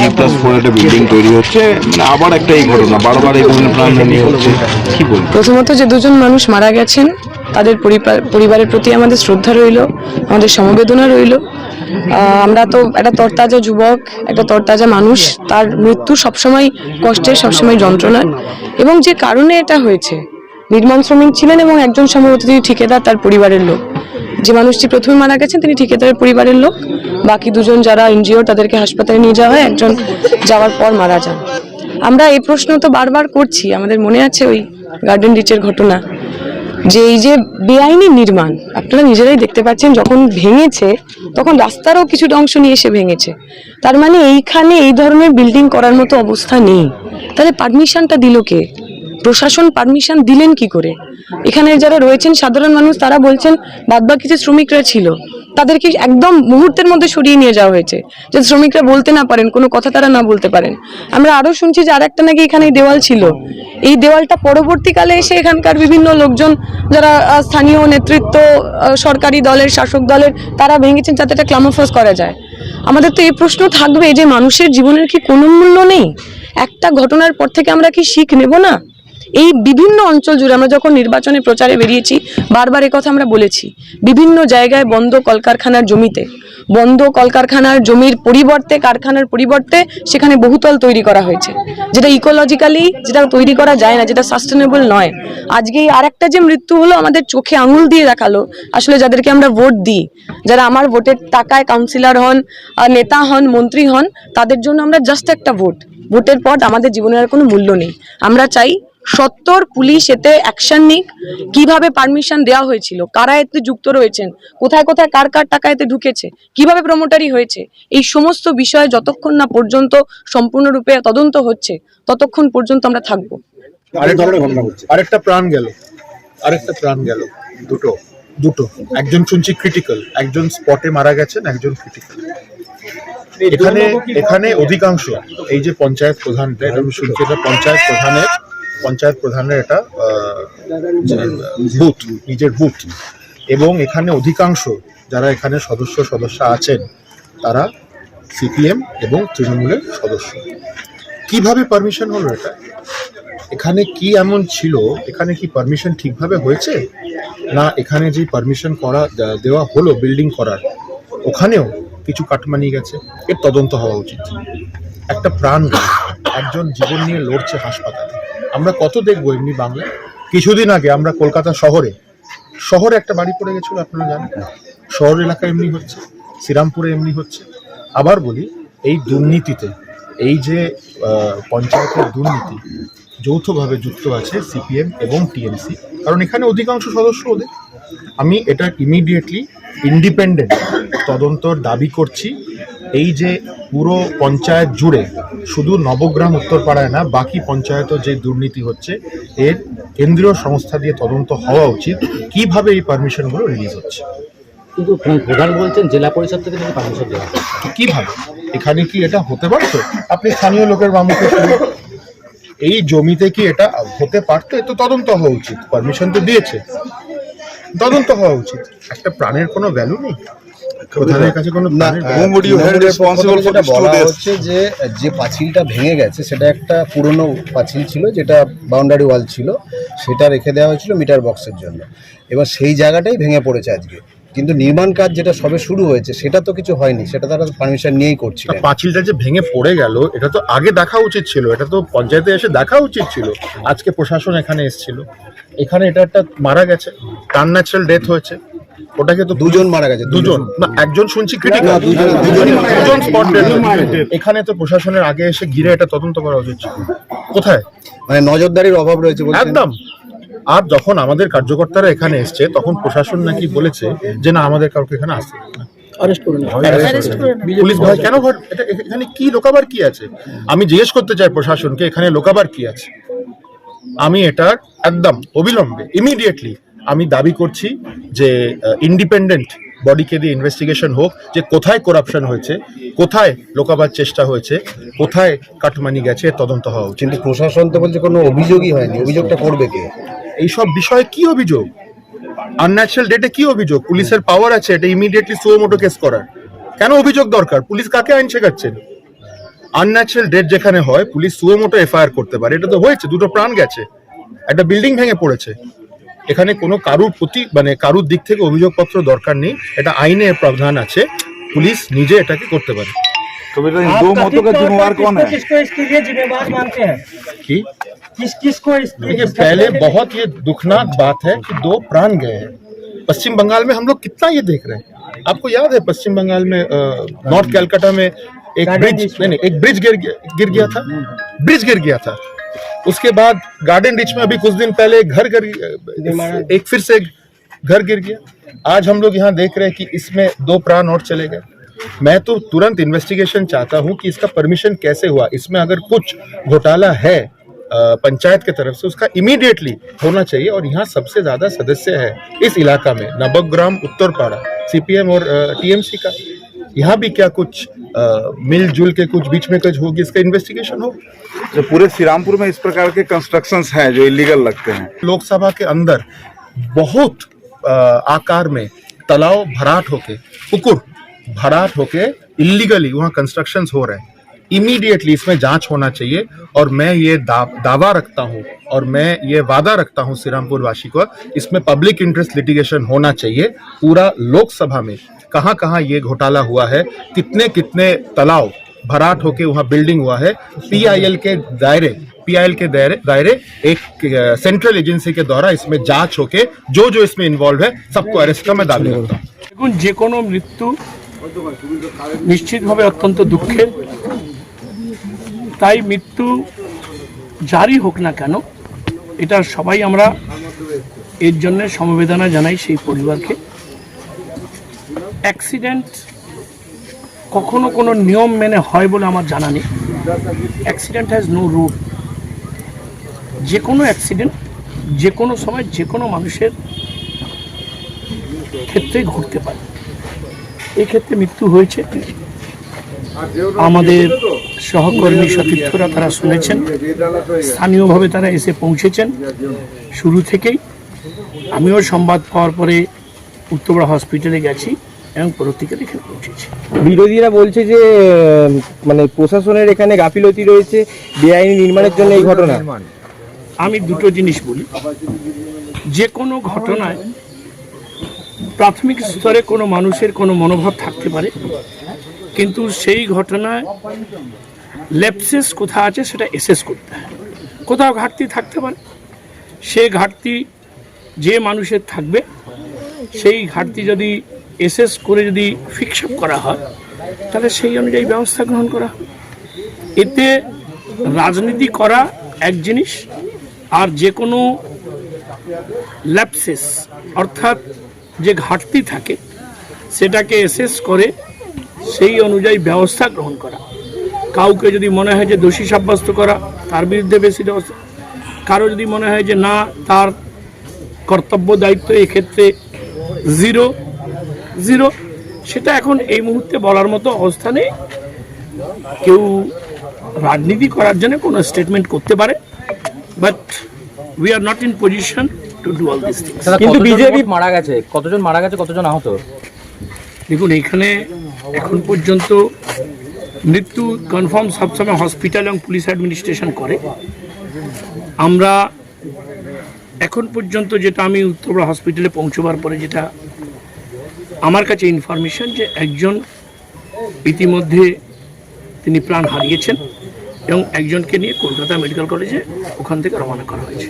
জি plus four একটা building তৈরি হচ্ছে। আবার ঘটনা, বারবার এই ধরনের প্রাণহানি হচ্ছে। কি বলব? প্রথমত যে দুজন মানুষ মারা গেছেন, তাদের পরিবারের প্রতি আমাদের শ্রদ্ধা রইল, আমাদের সমবেদনা রইল। আমরা তো একটা তরতাজা যুবক, একটা তরতাজা মানুষ, তার মৃত্যু সবসময় কষ্টের, সবসময় যন্ত্রণার। এবং যে কারণে এটা হয়েছে নির্মাণ শ্রমিক ছিলেন এবং একজন সম্ভবত তিনি ঠিকাদার তার পরিবারের লোক। যে মানুষটি প্রথমে মারা গেছেন তিনি ঠিকাদারের পরিবারের লোক। বাকি দুজন যারা এনজিও তাদেরকে হাসপাতালে নিয়ে যাওয়া হয়, একজন যাওয়ার পর মারা যান। আমরা এই প্রশ্ন তো বারবার করছি, আমাদের মনে আছে ওই গার্ডেন রিচের ঘটনা। যে এই যে বেআইনি নির্মাণ, আপনারা নিজেরাই দেখতে পাচ্ছেন, যখন ভেঙেছে, তখন রাস্তারও কিছুটা অংশ নিয়ে এসে ভেঙেছে। তার মানে এইখানে এই ধরনের বিল্ডিং করার মতো অবস্থা নেই। তাহলে পারমিশনটা দিল কে? প্রশাসন পারমিশন দিলেন কি করে? এখানে যারা রয়েছেন সাধারণ মানুষ, তারা বলছেন, বাদবাকি যে শ্রমিকরা ছিল, তাদেরকে একদম মুহূর্তের মধ্যে সরিয়ে নিয়ে যাওয়া হয়েছে যে শ্রমিকরা বলতে না পারেন, কোনো কথা তারা না বলতে পারেন। আমরা আরও শুনছি যে আরেকটা নাকি এখানে দেওয়াল ছিল। এই দেওয়ালটা পরবর্তীকালে এসে এখানকার বিভিন্ন লোকজন, যারা স্থানীয় নেতৃত্ব সরকারি দলের, শাসক দলের, তারা ভেঙেছেন যাতে এটা ক্লামোফোস করা যায়। আমাদের তো এই প্রশ্ন থাকবে যে মানুষের জীবনের কি কোনো মূল্য নেই? একটা ঘটনার পর থেকে আমরা কি শিখ নেব না? এই বিভিন্ন অঞ্চল জুড়ে আমরা যখন নির্বাচনে প্রচারে বেরিয়েছি, বারবার কথা আমরা বলেছি, বিভিন্ন জায়গায় বন্ধ কলকারখানার জমিতে, বন্ধ কলকারখানার জমির পরিবর্তে, কারখানার পরিবর্তে সেখানে বহুতল তৈরি করা হয়েছে। যেটা ইকোলজিক্যালি যেটা তৈরি করা যায় না, যেটা সাস্টেনেবল নয়। আজকে এই আরেকটা যে মৃত্যু হলো, আমাদের চোখে আঙুল দিয়ে দেখাল, আসলে যাদেরকে আমরা ভোট দিই, যারা আমার ভোটের টাকায় কাউন্সিলর হন নেতা হন, মন্ত্রী হন, তাদের জন্য আমরা জাস্ট একটা ভোট। ভোটের পর আমাদের জীবনের আর কোনো মূল্য নেই। আমরা চাই সত্তর পুলিশ এতে অ্যাকশন নিক। কীভাবে পারমিশন দেওয়া হয়েছিল? কারা এতে যুক্ত রয়েছেন? কোথায় কোথায় কার কার টাকা এতে ঢুকেছে? কীভাবে প্রমোটারি হয়েছে? এই সমস্ত বিষয়ে যতক্ষণ না পর্যন্ত সম্পূর্ণরূপে তদন্ত হচ্ছে ততক্ষণ পর্যন্ত আমরা থাকব। আরেক ধরনের ঘটনা হচ্ছে আরেকটা প্রাণ গেল। আরেকটা প্রাণ গেল। দুটো। দুটো। একজন শুনছি ক্রিটিক্যাল একজন স্পটে মারা গেছেন একজন ক্রিটিক্যাল এখানে এখানে অধিকাংশ এই যে পঞ্চায়েত প্রধান এটা আমি শুনছি এটা পঞ্চায়েত প্রধানের পঞ্চায়েত প্রধানের এটা বুথ, নিজের বুথ। এবং এখানে অধিকাংশ যারা এখানে সদস্য সদস্য আছেন, তারা সিপিএম এবং তৃণমূলের সদস্য। কীভাবে পারমিশন হলো এটা? এখানে কি এমন ছিল? এখানে কি পারমিশন ঠিকভাবে হয়েছে? না, এখানে যে পারমিশন করা দেওয়া হলো বিল্ডিং করার, ওখানেও কিছু কাটমানি গেছে। এর তদন্ত হওয়া উচিত। একটা প্রাণ, একজন জীবন নিয়ে লড়ছে হাসপাতালে। আমরা কত দেখব এমনি বাংলায়? কিছুদিন আগে আমরা কলকাতা শহরে শহরে একটা বাড়ি পড়ে গেছিল আপনারা জানেন? শহর এলাকায় এমনি হচ্ছে শ্রীরামপুরে এমনি হচ্ছে। আবার বলি এই দুর্নীতিতে এই যে পঞ্চায়েতের দুর্নীতি যৌথভাবে যুক্ত আছে সিপিএম এবং টিএমসি। কারণ এখানে অধিকাংশ সদস্য ওদের। আমি এটা ইমিডিয়েটলি ইন্ডিপেন্ডেন্ট তদন্তর দাবি করছি। এই যে পুরো পঞ্চায়েত জুড়ে শুধু নবগ্রাম উত্তরপাড়ায় না বাকি পঞ্চায়েতও যে দুর্নীতি হচ্ছে এর কেন্দ্রীয় সংস্থা দিয়ে তদন্ত হওয়া উচিত। কীভাবে এই পারমিশনগুলো রিলিজ হচ্ছে? কিন্তু প্রধান বলছেন জেলা পরিষদ থেকে নাকি পারমিশন দেওয়া। কীভাবে? এখানে কি এটা হতে পারতো আপনি স্থানীয় লোকের বা মুখে এই জমিতে কি এটা হতে পারতো? এ তো তদন্ত হওয়া উচিত। পারমিশন তো দিয়েছে। তদন্ত হওয়া উচিত। একটা প্রাণের কোনো ভ্যালু নেই। হচ্ছে যে যে পাঁচিলটা ভেঙে গেছে সেটা একটা পুরনো পাঁচিল ছিল যেটা বাউন্ডারি ওয়াল ছিল সেটা রেখে দেওয়া হয়েছিল মিটার বক্সের জন্য। এবার সেই জায়গাটাই ভেঙে পড়েছে আজকে। কিন্তু নির্মাণ কাজ যেটা সবে শুরু হয়েছে সেটা তো কিছু হয়নি সেটা তারা পারমিশন নিয়েই করছে পাঁচিলটা যে ভেঙে পড়ে গেল এটা তো আগে দেখা উচিত ছিল এটা তো পঞ্চায়েতে এসে দেখা উচিত ছিল আজকে প্রশাসন এখানে এসেছিল। এখানে এটা একটা মারা গেছে টান ন্যাচারাল ডেথ হয়েছে। ওটাকে তো দুজন মারা গেছে দুজন। না একজন শুনছি ক্রিটিক্যাল দুজন- স্পট এখানে তো প্রশাসনের আগে এসে ঘিরে এটা তদন্ত করা উচিত কোথায়? মানে নজরদারির অভাব রয়েছে বলছেন। একদম। আর যখন আমাদের কার্যকর্তারা এখানে এসছে তখন প্রশাসন নাকি বলেছে যে না আমাদের কাউকে এখানে আসতে না। পুলিশ ভয় কেন এখানে কি লোকাবার কি আছে? আমি জিজ্ঞেস করতে চাই প্রশাসনকে এখানে লোকাবার কি আছে? আমি এটার একদম অবিলম্বে ইমিডিয়েটলি আমি দাবি করছি যে ইন্ডিপেন্ডেন্ট বডিকে দিয়ে ইনভেস্টিগেশন হোক যে কোথায় করাপশন হয়েছে কোথায় লোকাবার চেষ্টা হয়েছে কোথায় কাটমানি গেছে তদন্ত হওয়া উচিত। কিন্তু প্রশাসন তো বলছে কোনো অভিযোগই হয়নি। অভিযোগটা করবে কে? এইসব বিষয়ে কি অভিযোগ? আনন্যাচারাল ডেটে কি অভিযোগ? পুলিশের পাওয়ার আছে এটা ইমিডিয়েটলি সুও মোটো কেস করার। কেন অভিযোগ দরকার? পুলিশ কাকে আইন শেখাচ্ছেন? আনন্যাচারাল ডেট যেখানে হয় পুলিশ সুয়োমোটো এফআইআর করতে পারে। এটা তো হয়েছে দুটো প্রাণ গেছে। একটা বিল্ডিং ভেঙে পড়েছে। এখানে কোনো কারুর প্রতি মানে কারুর দিক থেকে অভিযোগপত্র দরকার নেই এটা আইনে প্রাবধান আছে পুলিশ নিজে এটাকে করতে পারে तो बेटा इन दो मौतों का जिम्मेवार कौन है किसको इसके लिए जिम्मेवार मानते हैं कि किस किसको इस देखिए पहले बहुत ये दुखनाक बात है कि दो प्राण गए हैं पश्चिम बंगाल में हम लोग कितना ये देख रहे हैं आपको याद है पश्चिम बंगाल में अ, नॉर्थ कैलकाटा में एक ब्रिज नहीं नहीं एक ब्रिज गिर गया- गिर गया था ब्रिज गिर गया था उसके बाद गार्डन रिच में अभी कुछ दिन पहले घर गिर एक फिर से घर गिर गया। आज हम लोग यहाँ देख रहे हैं कि इसमें दो प्राण और चले गए। मैं तो तुरंत इन्वेस्टिगेशन चाहता हूँ कि इसका परमिशन कैसे हुआ? इसमें अगर कुछ घोटाला है पंचायत की तरफ़ से उसका इमीडिएटली होना चाहिए और यहाँ सबसे ज़्यादा सदस्य है इस इलाका में नवग्राम उत्तरपाड़ा सीपीएम और टीएमसी का। यहाँ भी क्या कुछ मिलजुल के कुछ बीच में कुछ होगी इसका इन्वेस्टिगेशन हो जो पूरे श्रीरामपुर में इस प्रकार के कंस्ट्रक्शंस हैं जो इलीगल लगते हैं। लोकसभा के अंदर बहुत आ, आकार में तालाब भराट होके पुकुर भराट होके इलीगली वहाँ कंस्ट्रक्शंस हो रहे हैं। इमीडिएटली इसमें जांच होना चाहिए और मैं ये दा, दावा रखता हूँ और मैं ये वादा रखता हूँ श्रीरामपुर वासी को इसमें पब्लिक इंटरेस्ट लिटिगेशन होना चाहिए पूरा लोकसभा में कहाँ कहाँ ये घोटाला हुआ है कितने कितने तालाब भराट होके वहाँ बिल्डिंग हुआ है पीआईएल के दायरे पीआईएल के दायरे दायरे एक सेंट्रल एजेंसी के द्वारा इसमें जांच होके जो जो इसमें इन्वॉल्व है सबको अरेस्ट का मैं दावी करता हूँ দেখুন যে কোনো মৃত্যু নিশ্চিতভাবে অত্যন্ত দুঃখের তাই মৃত্যু যারই হোক না কেন, এটা সবাই আমরা এর জন্য সমবেদনা জানাই সেই পরিবারকে। অ্যাক্সিডেন্ট কখনো কোনো নিয়ম মেনে হয় বলে আমার জানা নেই। অ্যাক্সিডেন্ট হ্যাজ নো রুল যে কোনো অ্যাক্সিডেন্ট যে কোনো সময়, যে কোনো মানুষের ক্ষেত্রেই ঘটতে পারে। এক্ষেত্রে মৃত্যু হয়েছে। আমাদের সহকর্মী সতীর্থরা তারা শুনেছেন। স্থানীয়ভাবে তারা এসে পৌঁছেছেন। শুরু থেকেই আমিও সংবাদ পাওয়ার পরে উত্তরবড়া হসপিটালে গেছি এবং পরবর্তীকালে এখানে পৌঁছেছি। বিরোধীরা বলছে যে মানে প্রশাসনের এখানে গাফিলতি রয়েছে বেআইনি নির্মাণের জন্য এই ঘটনা। আমি দুটো জিনিস বলি। যে কোনো ঘটনায় প্রাথমিক স্তরে কোনো মানুষের কোনো মনোভাব থাকতে পারে। কিন্তু সেই ঘটনায় লেপসেস কোথা আছে সেটা এসেস করতে হয়। কোথাও ঘাটতি থাকতে পারে। সে ঘাটতি যে মানুষের থাকবে, সেই ঘাটতি যদি এসেস করে যদি ফিক্স আপ করা হয়, তাহলে সেই অনুযায়ী ব্যবস্থা গ্রহণ করা এতে রাজনীতি করা এক জিনিস, আর যে কোনো ল্যাপসেস অর্থাৎ যে ঘাটতি থাকে, সেটাকে এসেস করে সেই অনুযায়ী ব্যবস্থা গ্রহণ করা। কাউকে যদি মনে হয় যে দোষী সাব্যস্ত করা তার বিরুদ্ধে বেশি ব্যবস্থা কারও যদি মনে হয় যে না তার কর্তব্য দায়িত্ব এক্ষেত্রে জিরো জিরো সেটা এখন এই মুহূর্তে বলার মতো অবস্থা নেই কেউ রাজনীতি করার জন্য কোনো স্টেটমেন্ট করতে পারে but we are not in position to do all this things কিন্তু বিজেপি মারা গেছে? কতজন মারা গেছে? কতজন আহত? দেখুন, এখানে এখন পর্যন্ত মৃত্যু কনফার্ম সবসময় হসপিটাল এবং পুলিশ অ্যাডমিনিস্ট্রেশন করে। আমরা এখন পর্যন্ত যেটা আমি উত্তরবড়া হসপিটালে পৌঁছবার পরে যেটা আমার কাছে ইনফরমেশন যে একজন ইতিমধ্যে তিনি প্রাণ হারিয়েছেন এবং একজনকে নিয়ে কলকাতা মেডিকেল কলেজে ওখান থেকে রওনা করা হয়েছে।